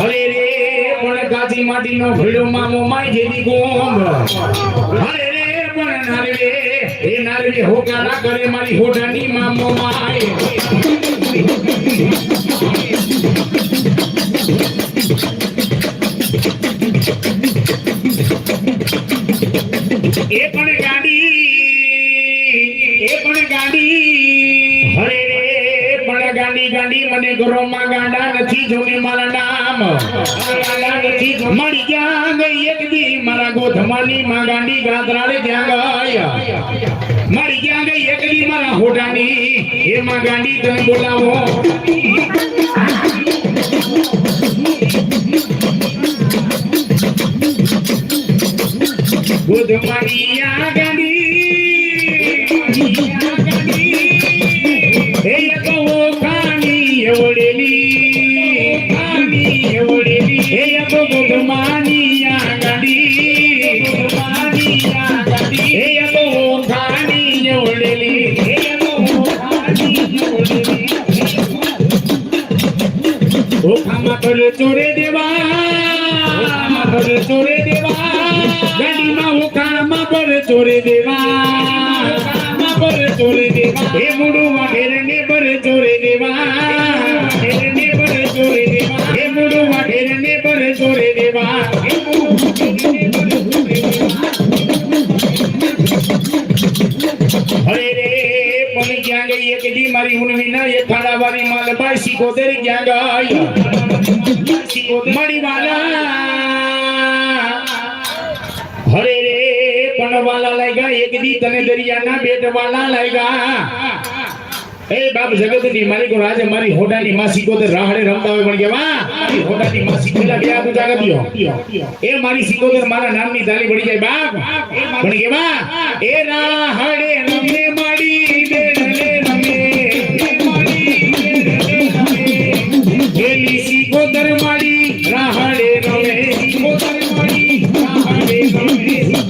હરે રે, પણ ગાજી માટી નો ભીડો મામો માય જેવી ગોંગ. હરે રે, પણ નારવે એ નારવે હોકા ના કરે મારી હોઠાની મામો માય. એ પણ ગાડી, એ પણ ગાડી. હરે ગાડી ગાડી મને ઘરોમાં ગાંડા નથી જોને મારા નામ ગાંડા નથી જો- મળી ક્યાં ગઈ એક દી મારા ગોધમાની માં ગાંડી ગાદરાળે ત્યાં ગયા મળી ક્યાં ગઈ એક દી મારા હોટાની એમાં ગાંડી તને બોલાવો ગોધમાની આ ગાંડી એવડેલી ઓ ચોરે દેવા ચોરે દેવા, ગાડીમાં હું ખામા પર ચોરે દેવા ખામા પર ચોરે દેવા. એ મુડું વાઢેર मारी हुन भी ना ये थाड़ा वाली माल बासी को देर ग्यांगाई मड़ी वाला हरे रे पण वाला लेगा एक दी तने दरिया ना बेट वाला लेगा ए बाप जगत नी मारी को राजे मारी होडा नी मासी को ते राहड़े रमता होय बण गेवा होडा नी मासी को ला बिया तू जागा दियो ए मारी सिको के मारा नाम नी दाली बड़ी जाए बाप बन बण वा ए राहड़े अंदर मारी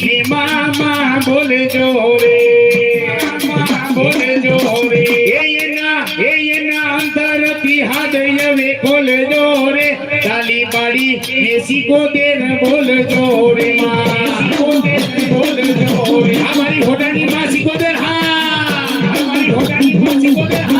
हे मामा बोले जोरे बोले जोरे ये ना ये ना अंतरती हृदय खोल जोरे डाली बाड़ी मेसी को देर बोल जोरे मासी को देर बोल जोरे हमारी होटल मासी को दे हाँ हमारी होटल मासी को देर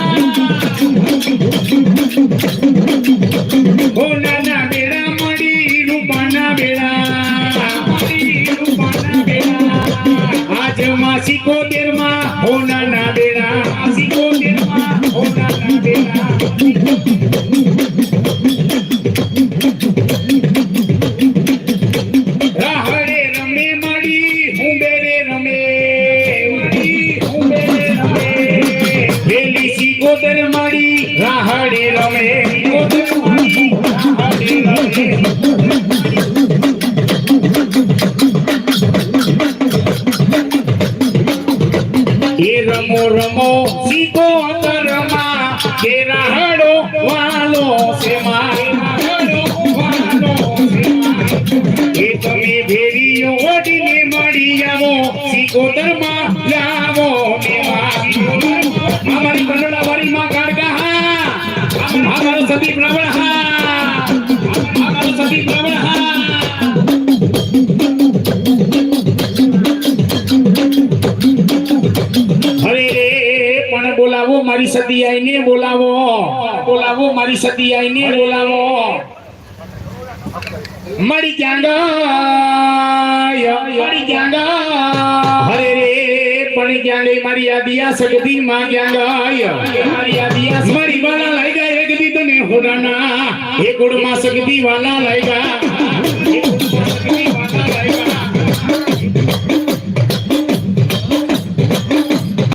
આજ માસી કોતેરમાં હોના ના બેડા સિકોતેરમાં હોના ના બેડા રાહડે રમે માડી ઉંબેરે રમે હુંબેરે રમે. વેલી સિકોતર માડી, રાહડે રમે રમો રમો માં કે રાહડો વાલો છે તમે ભેરીઓ ઓડીને મળી આવો સિકોતરમાં લાવો અમારી કંડોળા વાળી માં કાળકા હા અમારો સતી પ્રબળ મારી સતી આઈને બોલાવો. બોલાવો મારી સતી આઈને બોલાવો. મળી ક્યાં ગયા મળી ક્યાં ગયા હરે રે પણ ક્યાં ગઈ મારી આદિયા સગદી માં ક્યાં ગયા મારી આદિયા મારી વાલા લઈ ગયા એક દી તને હોડાના એ ગુડમાં સગદી વાલા લઈ ગયા.